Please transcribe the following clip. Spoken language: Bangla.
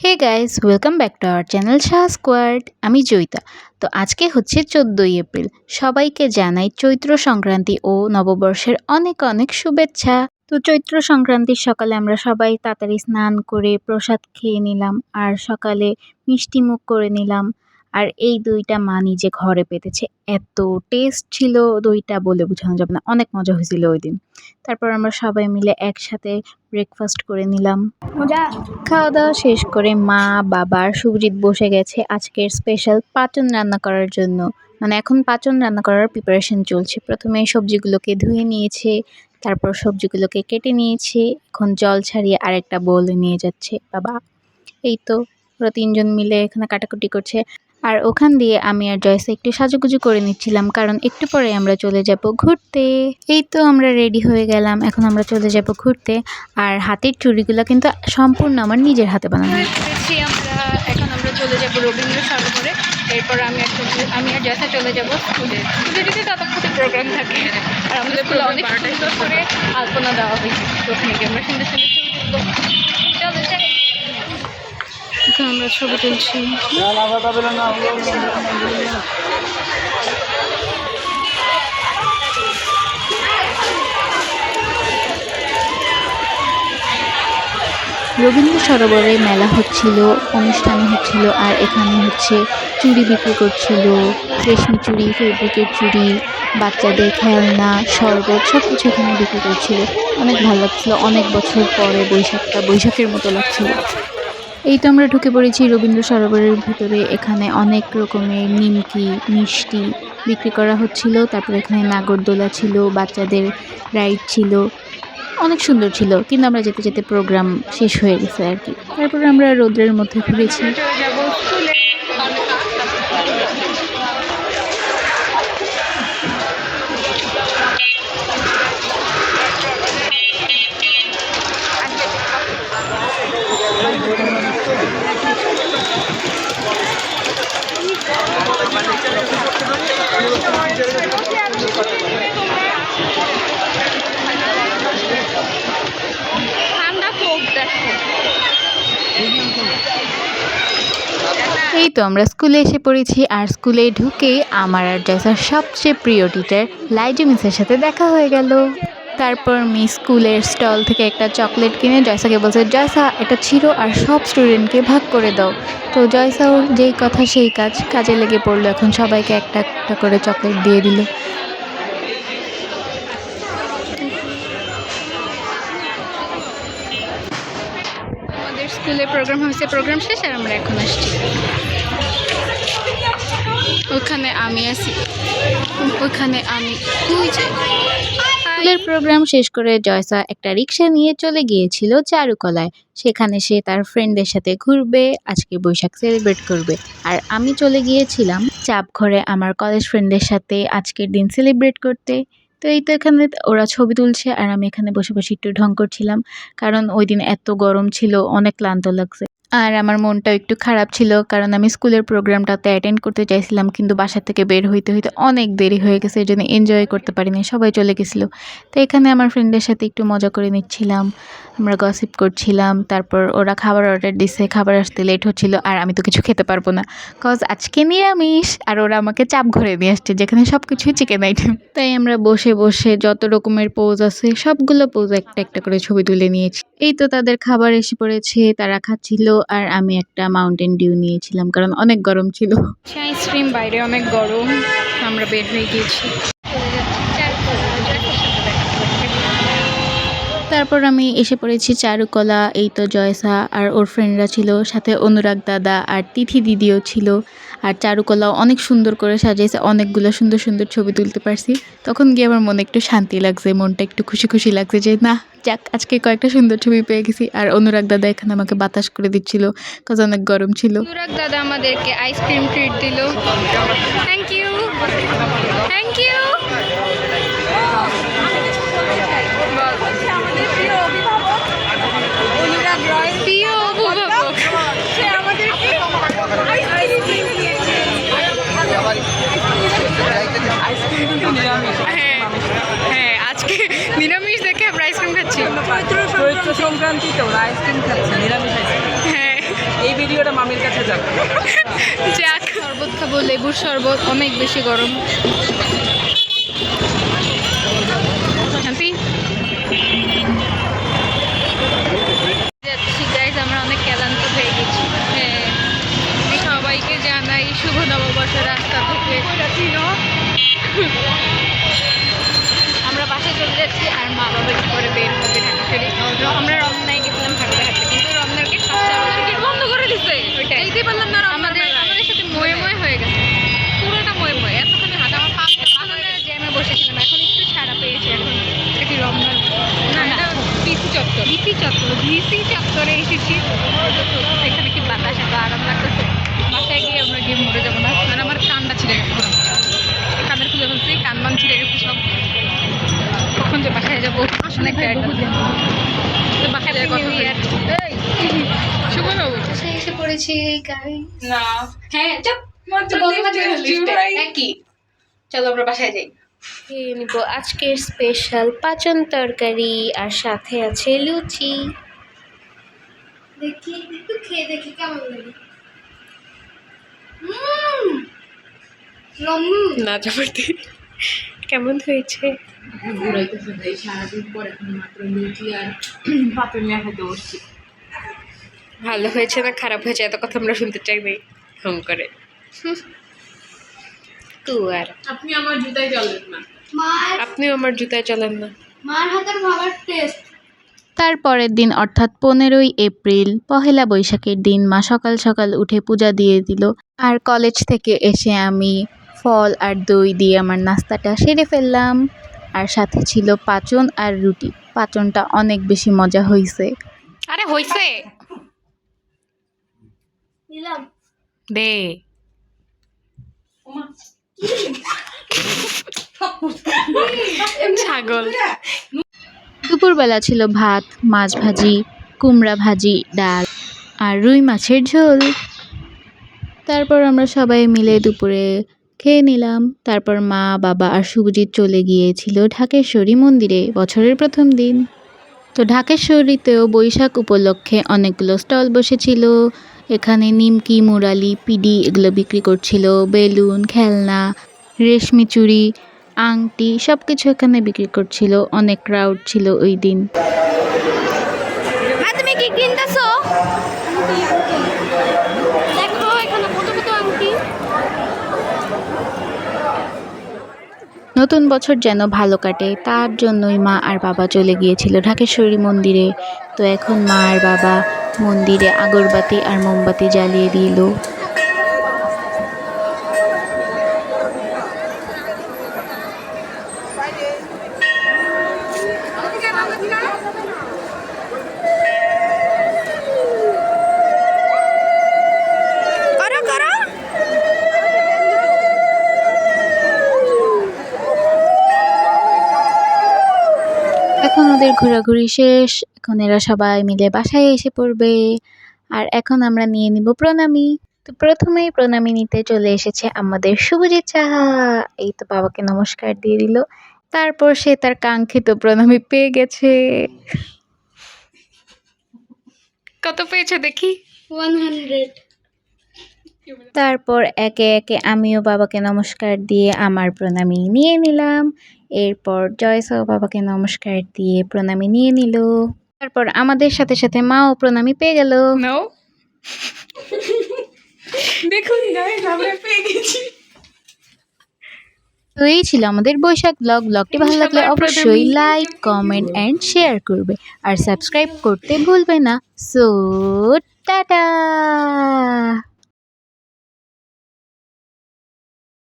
Hey guys welcome back to our channel Shah squad আমি জয়িতা তো আজকে হচ্ছে চোদ্দোই এপ্রিল। সবাইকে জানাই চৈত্র সংক্রান্তি ও নববর্ষের অনেক অনেক শুভেচ্ছা। তো চৈত্র সংক্রান্তির সকালে আমরা সবাই তাড়াতাড়ি স্নান করে প্রসাদ খেয়ে নিলাম আর সকালে মিষ্টি মুখ করে নিলাম। আর এই দইটা মা নিজে ঘরে পেতেছে। এত টেস্ট ছিল দইটা বলে বোঝানো যাবে না। অনেক মজা হয়েছিল ওই দিন তারপর আমরা সবাই মিলে একসাথে ব্রেকফাস্ট করে নিলাম। খাওয়া দাওয়া শেষ করে মা বাবার আর বসে গেছে আজকের স্পেশাল পাচন রান্না করার জন্য। মানে এখন পাচন রান্না করার প্রিপারেশন চলছে। প্রথমে সবজিগুলোকে ধুয়ে নিয়েছে, তারপর সবজিগুলোকে কেটে নিয়েছে, এখন জল ছাড়িয়ে আরেকটা বোলে নিয়ে যাচ্ছে। বাবা, এই তো, ওরা তিনজন মিলে এখানে কাটাকুটি করছে। আর ওখান দিয়ে আমি আর জয়সা একটু সাজুগুজু করে নিচ্ছিলাম কারণ একটু পরে আমরা চলে যাব ঘুরতে। এই তো আমরা রেডি হয়ে গেলাম এখন আমরা চলে যাব ঘুরতে। আর হাতের চুড়িগুলো কিন্তু সম্পূর্ণ আমার নিজের হাতে বানানো। পেরেছি আমরা এখন আমরা চলে যাব রবীন্দ্র সরোবরে এরপর আমি একটা আমি আর জ্যাসা চলে যাব স্কুলে। স্কুলে যদি ততক্ষণে প্রোগ্রাম থাকে আর আমাদের স্কুলে অনেক সুন্দর করে আলপনা দেওয়া হয়েছে তো ওখানে গিয়ে আমরা সুন্দর সুন্দর ছবি তুলবো চলো। এখন আমরা ছবি তুলছি। রবীন্দ্র সরোবরে মেলা হচ্ছিল অনুষ্ঠান হচ্ছিল আর এখানে হচ্ছে চুড়ি বিক্রি করছিল রেশমি চুড়ি ফেব্রিকের চুড়ি বাচ্চাদের খেলনা শরবত সব কিছু এখানে বিক্রি করছিল। অনেক ভালো লাগছিল অনেক বছর পরে বৈশাখটা বৈশাখের মতো লাগছিল। এই তো আমরা ঢুকে পড়েছি রবীন্দ্র সরোবরের ভিতরে। এখানে অনেক রকমের নিমকি, মিষ্টি বিক্রি করা হচ্ছিল। তারপর এখানে নাগরদোলা ছিল, বাচ্চাদের রাইড ছিল। অনেক সুন্দর ছিল। কিন্তু আমরা যেতে যেতে প্রোগ্রাম শেষ হয়ে গেছে আর কি। তারপরে আমরা রোদ্রের মধ্যে ঘুরেছি। এই তো আমরা স্কুলে এসে পড়েছি, আর স্কুলে ঢুকে আমার আর জয়সার সবচেয়ে প্রিয় টিচার লাইজু মিসের সাথে দেখা হয়ে গেল। তারপর মিস স্কুলের স্টল থেকে একটা চকলেট কিনে জয়সাকে বলছে, জয়সা, এটা ছিল আর সব স্টুডেন্টকে ভাগ করে দাও। তো জয়সা ওর যেই কথা সেই কাজ, কাজে লেগে পড়ল। এখন সবাইকে একটা একটা করে চকলেট দিয়ে দিল। স্কুলে প্রোগ্রাম হয়েছে প্রোগ্রাম শেষ, আর আমরা এখন আসছি। ওখানে আমি আছি। ওখানে আমি স্কুলের প্রোগ্রাম শেষ করে জয়সা একটা রিক্সা নিয়ে চলে গিয়েছিল চারুকলায়। সেখানে সে তার ফ্রেন্ডদের সাথে ঘুরবে, আজকে বৈশাখ সেলিব্রেট করবে। আর আমি চলে গিয়েছিলাম চাপ ঘরে আমার কলেজ ফ্রেন্ডদের সাথে আজকের দিন সেলিব্রেট করতে। তো এই তো এখানে ওরা ছবি তুলছে আর আমি এখানে বসে বসে একটু ঢং করছিলাম। কারণ ওই দিন এত গরম ছিল, অনেক ক্লান্ত লাগছে। আর আমার মনটাও একটু খারাপ ছিল, কারণ আমি স্কুলের প্রোগ্রামটাতে অ্যাটেন্ড করতে চাইছিলাম, কিন্তু বাসা থেকে বের হইতে হইতে অনেক দেরি হয়ে গেছে, এই জন্য এনজয় করতে পারিনি, সবাই চলে গেছিল। তো এখানে আমার ফ্রেন্ডের সাথে একটু মজা করে নিচ্ছিলাম, আমরা গসিপ করছিলাম, তারপর ওরা খাবার অর্ডার দিছে, খাবার আসতে লেট হচ্ছিল, আর আমি তো কিছু খেতে পারব না কজ আজকে নিরামিষ, আর ওরা আমাকে চাপ ঘরে নিয়ে আসছে, যেখানে সব কিছুই চিকেন আইটেম তাই আমরা বসে বসে যত রকমের পোজ আছে, সবগুলো পোজ একটা একটা করে ছবি তুলে নিয়েছি। এই তো তাদের খাবার এসে পড়েছে, তারা খাচ্ছিল আর আমি একটা মাউন্টেন ডিউ নিয়েছিলাম কারণ অনেক গরম ছিল। আইসক্রিম বাইরে অনেক গরম আমরা বের হয়ে গিয়েছি। তারপর আমি এসে পড়েছি চারুকলা এই তো জয়সা আর ওর ফ্রেন্ডরা ছিল সাথে অনুরাগ দাদা আর তিথি দিদিও ছিল। আর চারুকলাও অনেক সুন্দর করে সাজিয়েছে অনেকগুলো সুন্দর সুন্দর ছবি তুলতে পারছি। তখন গিয়ে আমার মনে একটু শান্তি লাগছে, মনটা একটু খুশি খুশি লাগছে যে, না, যাক, আজকে কয়েকটা সুন্দর ছবি পেয়ে গেছি। আর অনুরাগ দাদা এখানে আমাকে বাতাস করে দিচ্ছিল, কাজ অনেক গরম ছিল। অনুরাগ দাদা আমাদেরকে আইসক্রিম ট্রিট দিল। থ্যাংক ইউ থ্যাংক ইউ প্রিয় অভিভাবক হ্যাঁ হ্যাঁ আজকে নিরামিষ দেখে আমরা আইসক্রিম খাচ্ছি চৈত্র সংক্রান্তি তো ওরা আইসক্রিম খাচ্ছে নিরামিষ আইসক্রিম হ্যাঁ। এই ভিডিওটা মামির কাছে যাবে যাক। শরবত খাব লেবুর শরবত অনেক বেশি গরম। শান্তি? যাচ্ছি গাইজ আমরা অনেক ক্লান্ত হয়ে গেছি। হ্যাঁ। সবাইকে জানাই শুভ নববর্ষের রাস্তা থেকে আমরা বাসায় চলে যাচ্ছি আর মা বাবা একটু পরে বের হবে ঢাকাশাড়ি আমরা রমনায় গেছিলাম ঠাকুর হাতে কিন্তু রমনাকে গেট বন্ধ করে দিছে? পারলাম না আমাদের আমাদের সাথে ময়ে ময়ে হয়ে গেছে। পুরোটা ময়ে ময়ে এতখানি হাত। আমার পা আমরা জ্যামে বসেছিলাম। এখন একটু ছাড়া পেয়েছি এখন। এটা রমনার? না না। বিসি চত্বর। এসেছি। এখানে কি বাতাস এত আরাম লাগতেছে? বাসায় গিয়ে আমরা গিয়ে মরে যাব না। মানে আমার কানটা ছিঁড়ে গেছে। কানের খুলে ফেলছি কান মান ছিঁড়ে গেছে সব। কখন যে বাসায় যাব? অনেক টায়ার্ড এসে পড়েছি না। হ্যাঁ চুপ লিফটে একই চলো আমরা বাসায় যাই। খেয়ে নিব আজকের স্পেশাল পাচন তরকারি আর সাথে আছে লুচি। দেখি একটু খেয়ে দেখি কেমন লাগে। না কেমন হয়েছে? ঘুরাইতেছে সারাদিন পর এখন মাত্র লুচি আর পাপে মিয়া খেতে বসছি। ভালো হয়েছে না খারাপ হয়েছে? এত কথা আমরা শুনতে চাই নাই। হুম করে। তু আর। আপনি আমার জুতাই চলেন না। মার আপনিও আমার জুতায় চলেন না। মার হাতের খাবার টেস্ট তার পরের দিন অর্থাৎ পনেরোই এপ্রিল পহেলা বৈশাখের দিন মা সকাল সকাল উঠে পূজা দিয়ে দিল। আর কলেজ থেকে এসে আমি ফল আর দই দিয়ে আমার নাস্তাটা সেরে ফেললাম। আর সাথে ছিল পাচন আর রুটি। পাচনটা অনেক বেশি মজা হয়েছে আরে হইছে? নিলাম। দে। ছাগল। দুপুরবেলা ছিল ভাত মাছ ভাজি কুমড়া ভাজি ডাল আর রুই মাছের ঝোল। তারপর আমরা সবাই মিলে দুপুরে খেয়ে নিলাম। তারপর মা বাবা আর শুভজিৎ চলে গিয়েছিল ঢাকেশ্বরী মন্দিরে বছরের প্রথম দিন। তো ঢাকেশ্বরীতেও বৈশাখ উপলক্ষে অনেকগুলো স্টল বসেছিল। এখানে নিমকি, মুরালি, পিডি এগুলো বিক্রি করছিল, বেলুন, খেলনা, রেশমি চুড়ি, আংটি সব কিছু এখানে বিক্রি করছিল, অনেক ক্রাউড ছিল ওই দিন। কিনতেছো দেখো এখানে কত কত আংটি নতুন বছর যেন ভালো কাটে, তার জন্যই মা আর বাবা চলে গিয়েছিল ঢাকেশ্বরী মন্দিরে। তো এখন মা আর বাবা মন্দিরে আগরবাতি আর মোমবাতি জ্বালিয়ে দিল। ওদের ঘোরাঘুরি শেষ। এখন এরা সবাই মিলে বাসায় এসে পড়বে। আর এখন আমরা নিয়ে নিব প্রণামী। তো প্রথমেই প্রণামী নিতে চলে এসেছে আমাদের শুভজিৎ চাহা এই তো বাবাকে নমস্কার দিয়ে দিল। তারপর সে তার কাঙ্ক্ষিত প্রণামী পেয়ে গেছে। কত পেয়েছে দেখি? ওয়ান হান্ড্রেড তারপর একে একে আমিও বাবাকে নমস্কার দিয়ে আমার প্রণামী নিয়ে নিলাম। এরপর জয়সাও বাবাকে নমস্কার দিয়ে প্রণামী নিয়ে নিল। তারপর আমাদের সাথে সাথে মাও প্রণামী পেয়ে গেল। দেখুন পেয়ে গেছি। তো এই ছিল আমাদের বৈশাখ ব্লগ ব্লগটি ভালো লাগলে অবশ্যই লাইক কমেন্ট অ্যান্ড শেয়ার করবে। আর সাবস্ক্রাইব করতে ভুলবে না। So tata